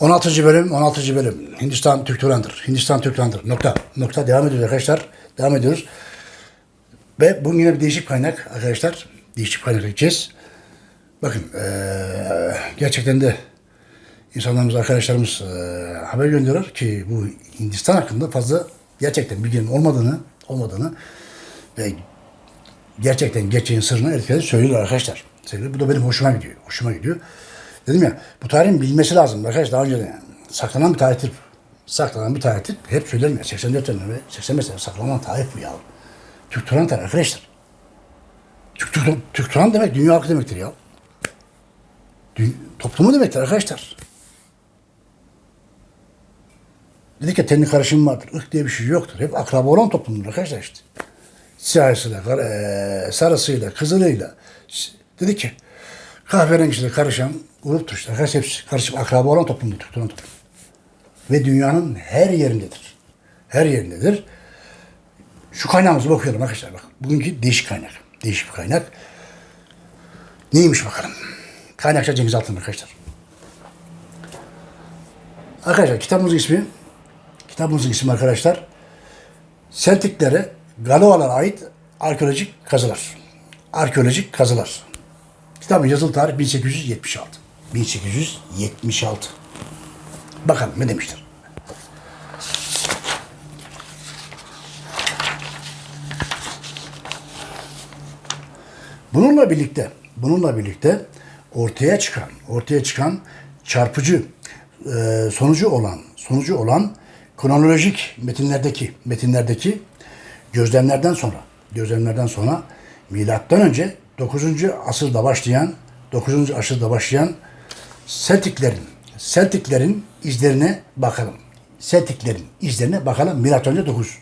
16. bölüm, 16. bölüm. Hindistan Türk Turan'dır. Hindistan Türk Turan'dır. Nokta. Nokta. Devam ediyoruz arkadaşlar. Devam ediyoruz. Ve bugün yine bir değişik kaynak arkadaşlar. Değişik kaynak gideceğiz. Bakın eee, gerçekten de insanlarımız, arkadaşlarımız eee, haber gönderiyor ki bu Hindistan hakkında fazla gerçekten bilginin olmadığını, olmadığını ve gerçekten gerçeğin sırrını erkekler söylüyorlar arkadaşlar. Söylüyor. Bu da benim hoşuma gidiyor. Hoşuma gidiyor. Dedim ya bu tarihin bilmesi lazım arkadaşlar daha önce de yani. Saklanan bir tarihtir. Saklanan bir tarihtir. Hep söylerim ya 84 sene ve 85 sene saklanan tarih bu ya. Türk Turan tarih arkadaşlar. Türk, Türk, Türk Turan demek dünya halkı demektir ya. Dü- toplumu demektir arkadaşlar. Dedik ya tenli karışım vardır. ırk diye bir şey yoktur. Hep akraba olan toplumdur arkadaşlar işte. Siyahısıyla, eee, sarısıyla, kızılıyla. Dedik ki kahverengisiyle karışan gruptur işte. Arkadaşlar hepsi karışık akraba olan toplumdur. Türk olan toplum. Ve dünyanın her yerindedir. Her yerindedir. Şu kaynağımızı bakıyorum arkadaşlar bak. Bugünkü değişik kaynak. Değişik bir kaynak. Neymiş bakalım. Kaynakçı Cengiz Altın arkadaşlar. Arkadaşlar kitabımızın ismi kitabımızın ismi arkadaşlar Seltiklere Galovalara ait arkeolojik kazılar. Arkeolojik kazılar. Kitabın yazılı tarih 1876. 1876. Bakalım ne demiştir. Bununla birlikte, bununla birlikte ortaya çıkan, ortaya çıkan çarpıcı e, sonucu olan, sonucu olan kronolojik metinlerdeki, metinlerdeki gözlemlerden sonra, gözlemlerden sonra milattan önce 9. asırda başlayan, 9. asırda başlayan Celticlerin, Celticlerin izlerine bakalım. Celticlerin izlerine bakalım milattan önce 9.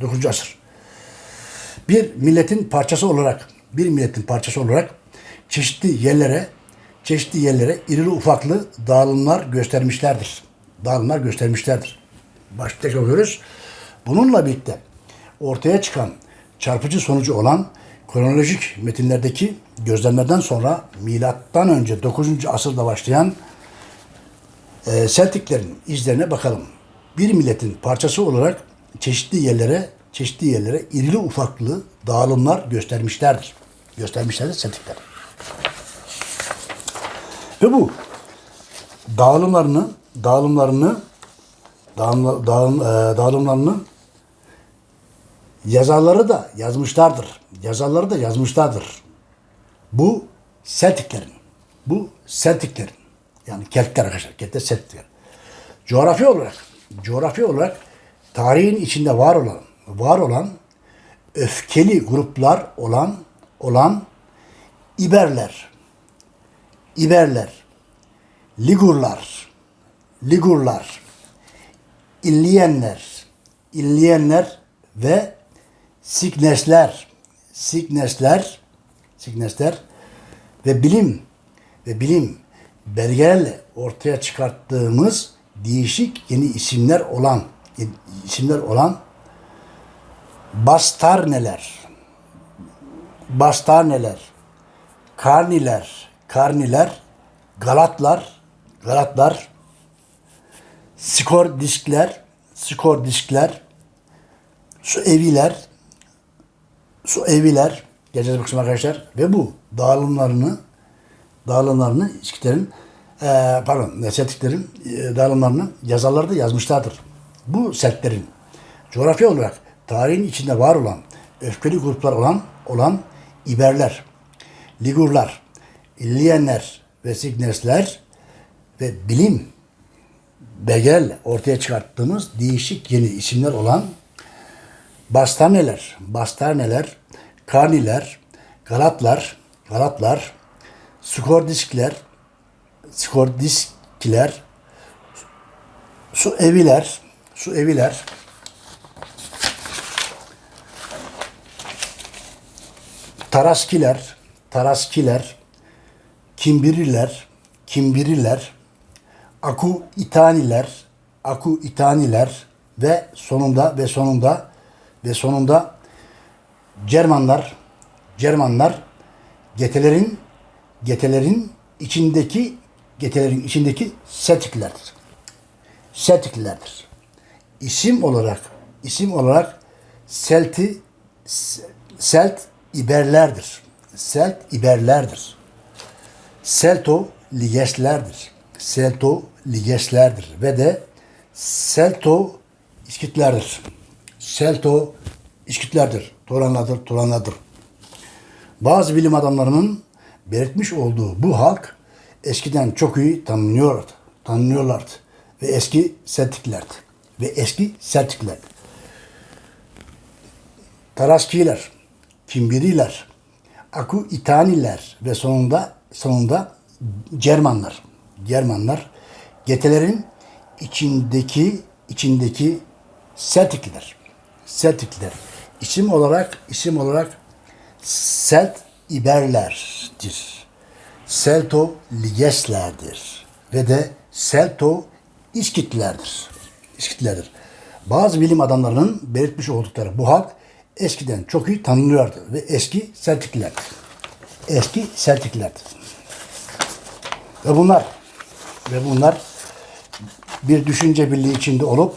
9. asır bir milletin parçası olarak, bir milletin parçası olarak çeşitli yerlere, çeşitli yerlere irili ufaklı dağılımlar göstermişlerdir. Dağılımlar göstermişlerdir. Başta okuyoruz. Bununla birlikte ortaya çıkan çarpıcı sonucu olan kronolojik metinlerdeki gözlemlerden sonra milattan önce 9. asırda başlayan e, Celticlerin izlerine bakalım. Bir milletin parçası olarak çeşitli yerlere, çeşitli yerlere irili ufaklı dağılımlar göstermişlerdir. Göstermişlerdir Celticler. Ve bu dağılımlarını, dağılımlarını, dağılım, dağılım, e, dağılımlarını yazarları da yazmışlardır. Yazarları da yazmışlardır. Bu Celticlerin. Bu Celticlerin. Yani Keltler arkadaşlar. Keltler Celticler. Coğrafi olarak, coğrafi olarak tarihin içinde var olan, var olan öfkeli gruplar olan olan İberler, İberler, Ligurlar, Ligurlar, İlliyenler, İlliyenler ve Siknesler, Siknesler, Siknesler ve bilim ve bilim belgelerle ortaya çıkarttığımız değişik yeni isimler olan isimler olan bastarneler, bastarneler, karniler, karniler, galatlar, galatlar, skor diskler, skor diskler, su eviler, su eviler, geleceğiz bu kısma arkadaşlar ve bu dağılımlarını dağılımlarını İskitlerin e, pardon Celtiklerin e, dağılımlarını yazarları da yazmışlardır. Bu Celtlerin coğrafya olarak tarihin içinde var olan öfkeli gruplar olan olan İberler, Ligurlar, İlliyenler ve Signesler ve bilim belgelerle ortaya çıkarttığımız değişik yeni isimler olan Bastarneler, Bastarneler, Karniler, Galatlar, Galatlar, Skordiskler, Skordiskler, su eviler, su eviler, Taraskiler, Taraskiler, Kimbiriler, Kimbiriler, Aku İtaniler, Aku İtaniler ve sonunda ve sonunda ve sonunda Cermanlar, Cermanlar getelerin getelerin içindeki getelerin içindeki Seltiklilerdir. Seltiklilerdir. İsim olarak isim olarak Selti Selt İberlerdir. Selt İberlerdir. Selto Ligeslerdir. Selto Ligeslerdir ve de Selto İskitlerdir. Selto İskitlerdir. Turanlardır, Turanlardır. Bazı bilim adamlarının belirtmiş olduğu bu halk eskiden çok iyi tanınıyorlardı. Tanınıyorlardı. Ve eski Seltiklerdi. Ve eski Seltiklerdi. Taraskiler, Kimbiriler, Aku İtaniler ve sonunda sonunda Cermanlar. Germanlar getelerin içindeki içindeki Celtic'ler. Celtic'ler. İsim olarak isim olarak Celt İberlerdir. Celto Ligeslerdir. Ve de Celto İskitlerdir. İskitlerdir. Bazı bilim adamlarının belirtmiş oldukları bu halk eskiden çok iyi tanınıyordu ve eski Celtic'lerdi. Eski Celtic'lerdi. Ve bunlar ve bunlar bir düşünce birliği içinde olup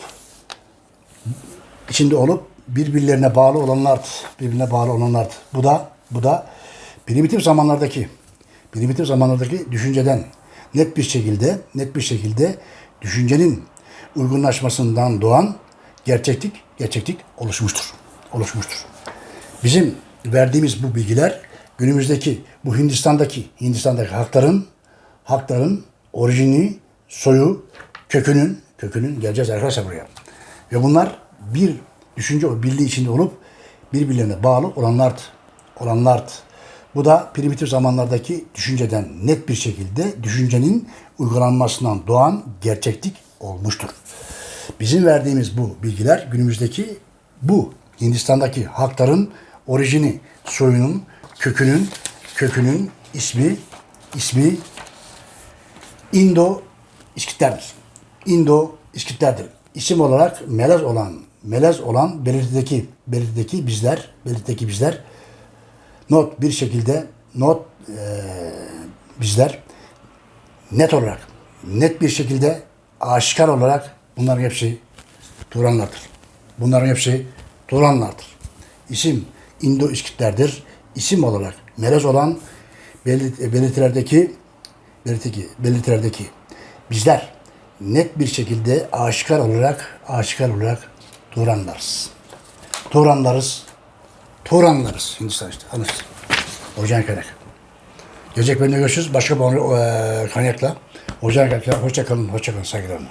içinde olup birbirlerine bağlı olanlardı. Birbirine bağlı olanlardı. Bu da bu da primitif zamanlardaki primitif zamanlardaki düşünceden net bir şekilde net bir şekilde düşüncenin uygunlaşmasından doğan gerçeklik gerçeklik oluşmuştur. Oluşmuştur. Bizim verdiğimiz bu bilgiler günümüzdeki bu Hindistan'daki Hindistan'daki halkların halkların orijini, soyu, kökünün kökünün geleceğiz arkadaşlar buraya. Ve bunlar bir düşünce birliği içinde olup birbirlerine bağlı olanlardı. Olanlardı. Bu da primitif zamanlardaki düşünceden net bir şekilde düşüncenin uygulanmasından doğan gerçeklik olmuştur. Bizim verdiğimiz bu bilgiler günümüzdeki bu Hindistan'daki halkların orijini, soyunun, kökünün, kökünün ismi, ismi İndo İskitlerdir. İndo İskitlerdir. İsim olarak melez olan, melez olan belirtideki, belirtideki bizler, belirtideki bizler not bir şekilde not eee, bizler net olarak, net bir şekilde aşikar olarak bunların hepsi Turanlardır. Bunların hepsi Turanlardır. İsim İndo İskitlerdir. İsim olarak melez olan belirt- belirtilerdeki belirtideki, belirtilerdeki bizler net bir şekilde aşikar olarak aşikar olarak Turanlarız. Turanlarız. Turanlarız. Hindistan işte. Anlaştık. Orijinal kaynak. Gelecek bölümde görüşürüz. Başka bir e, kaynakla. Orijinal kaynakla. Hoşça kalın. Hoşça kalın. Saygılarımla.